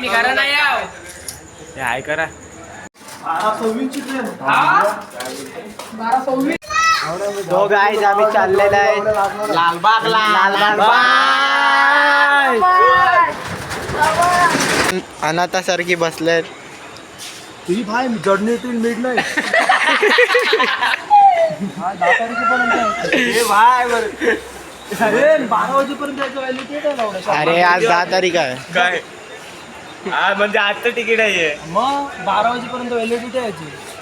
मी नाही हे हाय करा. तो गाईज आम्ही चाललेला आहे. लालबाग. लालबाग. अनाथासारखी बसलेत. तुझी भाई जडणीतून मीठ नाही. बारा. अरे आज दहा तारीख आहे काय हा म्हणजे आजचं तिकीट आहे मग बारा वाजेपर्यंत व्हॅलिडिटी आहे याची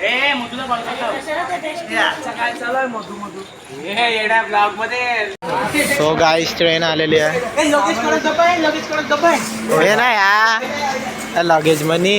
ए मुतुला बोलतो काय चालू आहे मधू मधू येडा ब्लॉगमध्ये सो गाईज ट्रेन आलेली आहे लगेच लगेच हे ना या लगेज मनी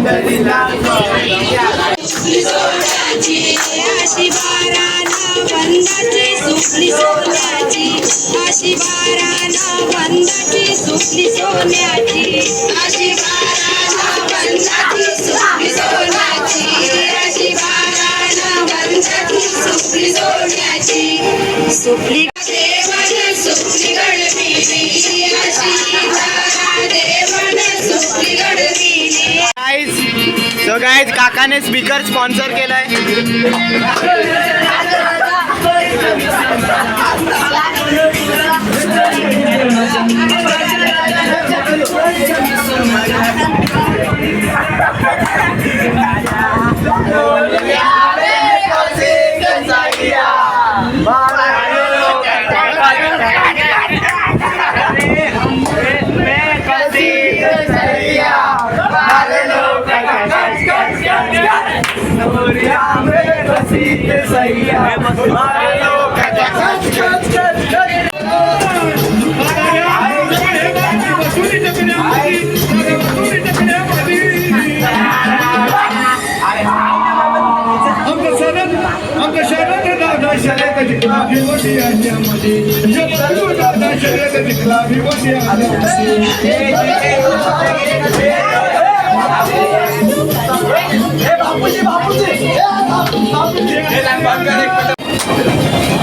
अशी बाराला वंदाची सुपली सोन्याची अशी बाराला वंदाची सुपली सोन्याची अशी बाराला सुपली सोन्याची अशी बाराला सुपली सोन्याची सुपली गाईज सो गाईज काकाने स्पीकर स्पॉन्सर केलाय. I'm gonna.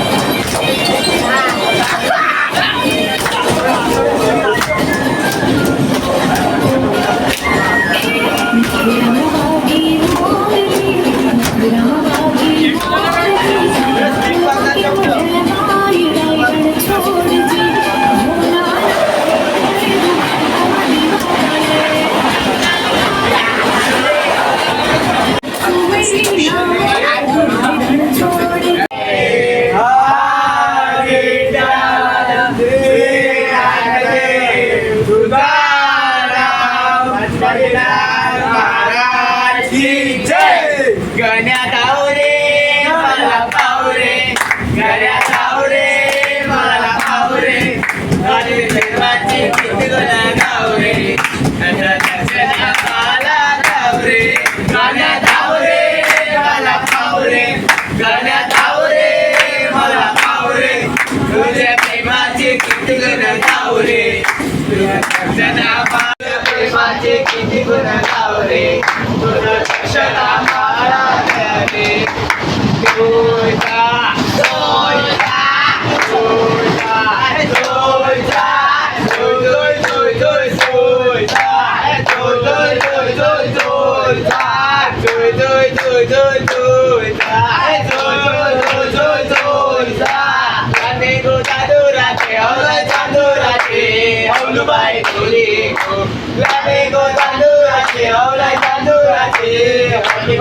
Obrigado.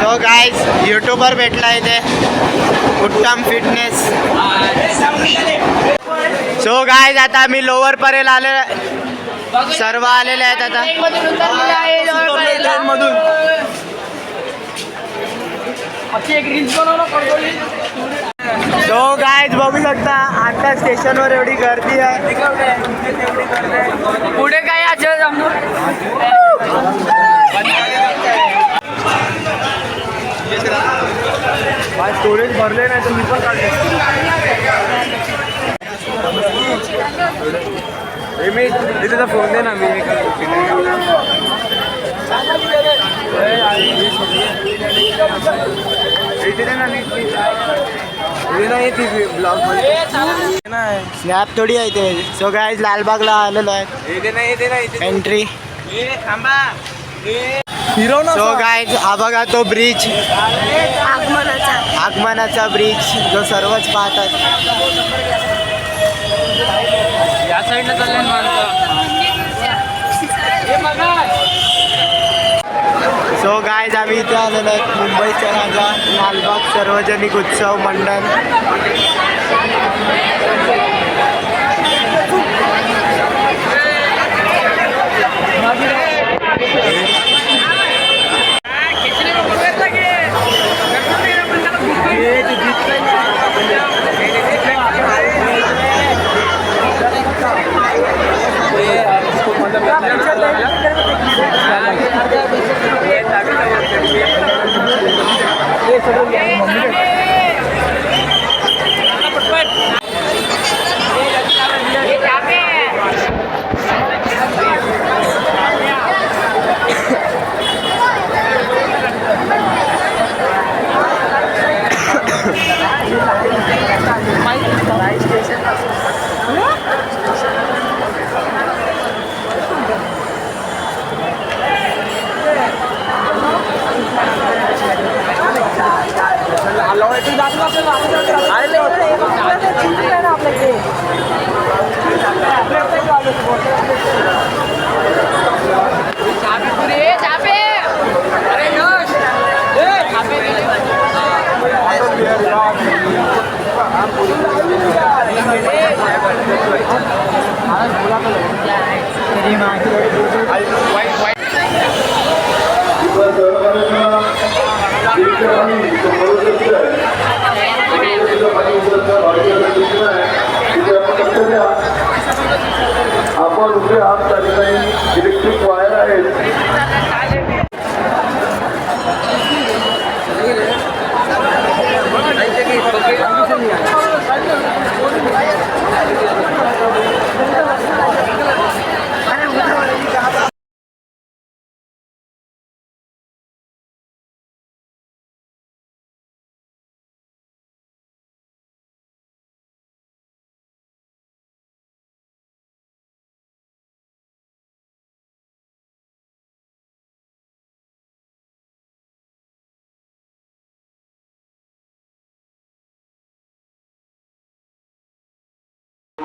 So guys YouTuber भेटला इथे. उत्तम फिटनेस सो गायज आता आम्ही लोवर परेल आले. सर्व आलेले आहेत आता. मधून सो गायज बघू शकता आता स्टेशनवर एवढी गर्दी आहे. स्टोरेज भरले नाही तर मी पण काढले. मी तिथे फोन दे ना मी स्नॅप थोडी आहे ते. सो गाईज लालबागला आलेलो आहे. एंट्री थांबा फिरव ना सो गाईज हा बघा तो ब्रिज आगमनाचा ब्रिज जो सर्वच पाहतात. या साईडला सो गायज आम्ही इथे आलेलो मुंबईचा मुंबई लालबाग सार्वजनिक उत्सव मंडळ. तू जात job.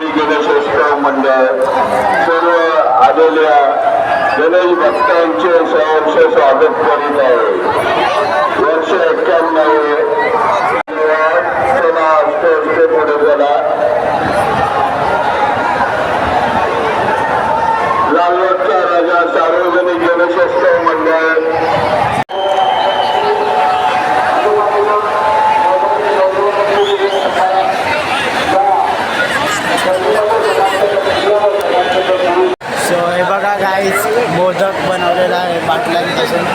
गणेशोत्सव मंडळ सर्व आलेल्या गणेश भक्तांचे सहर्ष स्वागत करीत आहे. वर्ष एक्क्याण्णव चला असते पुढे चला लालबागचा राजा सार्वजनिक गणेशोत्सव मंडळ सो हे बघा गाईस मोदक बनवलेला आहे बाटल्यांपासून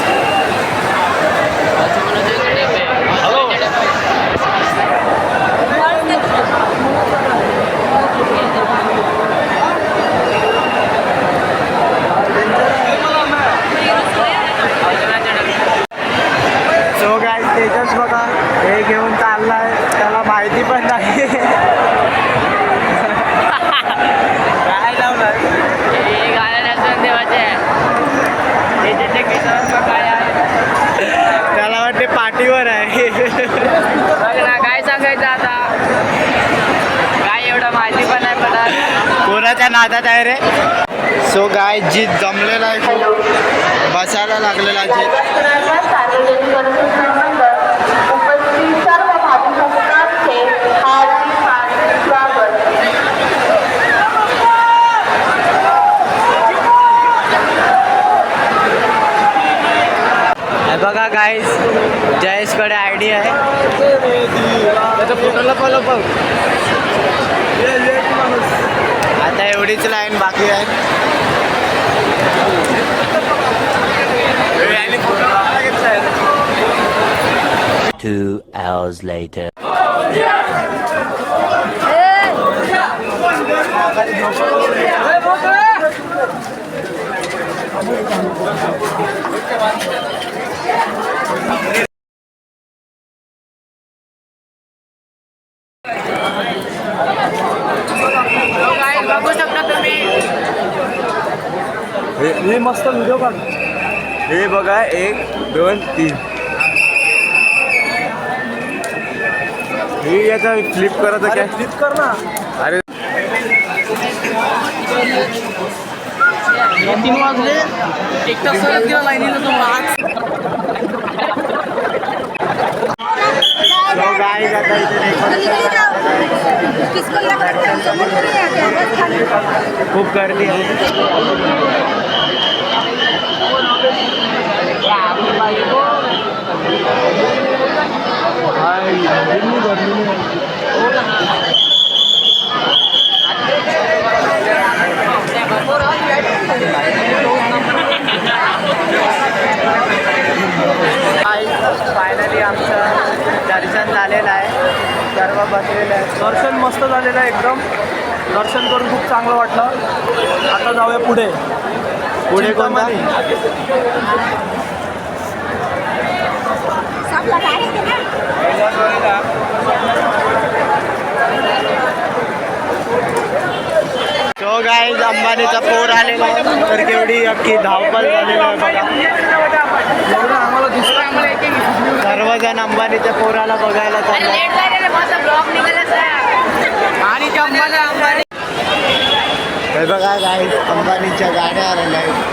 सो गाईस तेजस बघा हे घेऊन चाललाय त्याला माहिती पण नाही काय लावलं हे गाणं नसून देवाचे आहे. हे जे किशोर काय आहे त्याला वाटते पाठीवर आहे बघ ना काय सांगायचं आता काय एवढं माहिती पण नाही पडत कोणाच्या नादात आहे रे सो गाय जीत जमलेला आहे खूप. बसायला लागलेला जीत. हे बघा गाईस जयेशकडे आय डी आहे त्याच्या फोटोला फॉलो बघ आता एवढीच लाईन बाकी आहे Two hours later. मस्त व्हिडिओ काढ. हे बघा एक दोन तीन. हे याचा फ्लिप करत काय? फ्लिप कर ना. अरे. तीन वाजले. एक तास गेला लाईनीला तो आज. गाय आता इथे खूप गर्दी आहे. फायनली आमचं दर्शन झालेलं आहे. सर्व बसलेलं आहे. दर्शन मस्त झालेलं आहे एकदम. दर्शन करून खूप चांगलं वाटलं. आता जाऊया पुढे. पुढे कोणता? तो गाय अंबानीचा पोर आलेला आहे. तर केवढी अख्खी धावपळ झालेली सर्वजण अंबानीच्या पोराला बघायला अरे आणि हे बघा गाई अंबानीच्या गाड्या आलेल्या आहेत.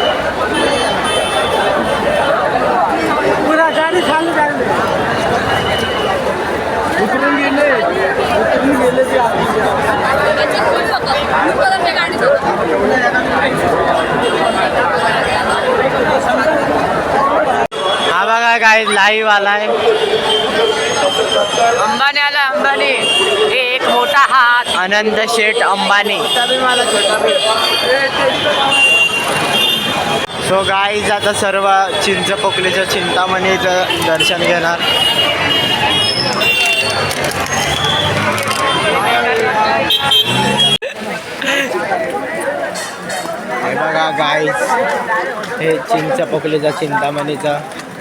काय लाईव्ह आलाय अंबानी आला अंबानी. एक मोठा हात. आनंद शेठ अंबानी. सो गाईज आता सर्व चिंचपोकलीचं चिंतामणीचं दर्शन घेणार. हे बघा गाईज हे चिंचपोकलीचं चिंतामणीचं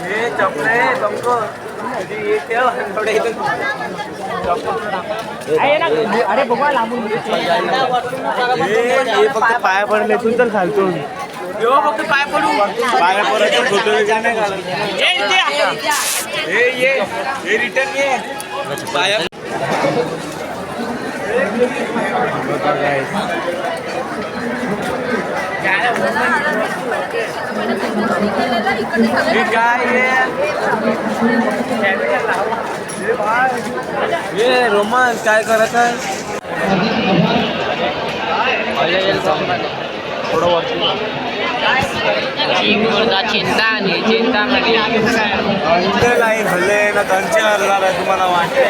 हे चपले थोडे अरे बघा लांबून हे फक्त पाया पडले तू तर खालतो फक्त पाय पडू पाया पडायचा फोटो वगैरे नाही. काढायचा. हे ये. हे रिटर्न ये. पाया काय हे हे काय करत आहे? थोडं आणि लाईन हल्ले ना त्यांचे हरणार तुम्हाला वाटते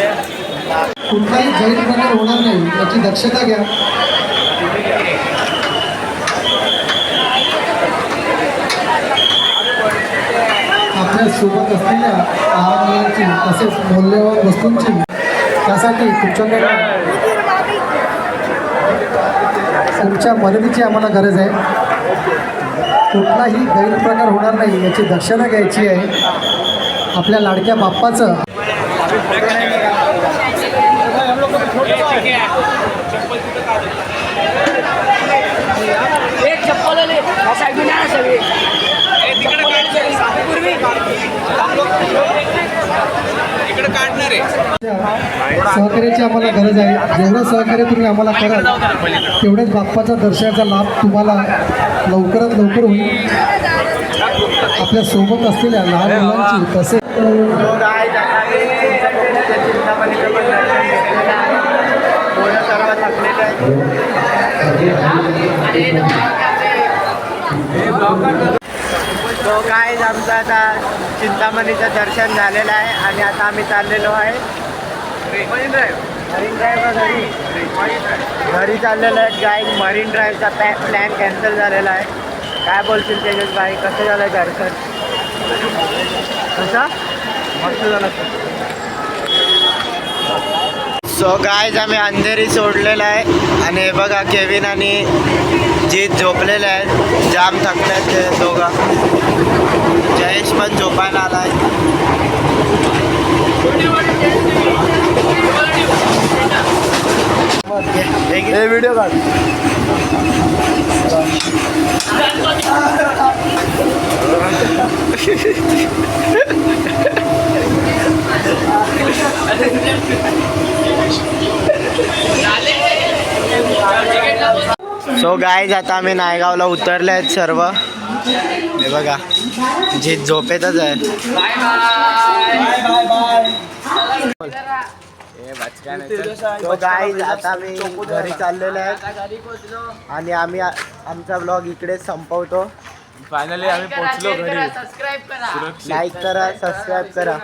कुठलाही गैरप्रकार होणार नाही याची दक्षता घ्या. आपल्यासोबत असलेल्या आहारांची तसेच मौल्यवान वस्तूंची. त्यासाठी तुमच्याकडे तुमच्या मदतीची आम्हाला गरज आहे. कुठलाही गैरप्रकार होणार नाही याची दक्षता घ्यायची आहे. आपल्या लाडक्या बाप्पाचं एक चप्पल आले साईडून या ना सगळे सहकार्याची आम्हाला गरज आहे. जेवढं सहकार्य तुम्ही आम्हाला कराल तेवढेच बाप्पाच्या दर्शनाचा लाभ तुम्हाला लवकरात लवकर होईल. आपल्यासोबत असलेल्या लहान मुलांची तसेच आहे आहेत तो काय आमचं आता चिंतामणीचं दर्शन झालेलं आहे आणि आता आम्ही चाललेलो आहे. मरीन ड्राईव्ह घरी. घरी चाललेलो आहे. गाय मरीन ड्राईव्हचा पॅ प्लॅन कॅन्सल झालेला आहे. काय बोलतील तेजस बाई कसं झालं दर्शन कसं? मस्त झालं सो गायज आम्ही अंधेरी सोडलेलं आहे. आणि हे बघा केविन आणि जीत झोपलेले आहेत. जाम थकल्यात ते दोघं. जयेश पण झोपायला आला आहे हे व्हिडिओ काढ. सो गायज आता आम्ही नायगावला उतरले आहेत सर्व. हे बघा जीत झोपेतच आहे. आता आम्ही घरी चाललेलो आहे. आणि आम्ही आमचा ब्लॉग इकडेच संपवतो. फायनली आम्ही पोहोचलो घरी. लाईक करा. सबस्क्राईब करा.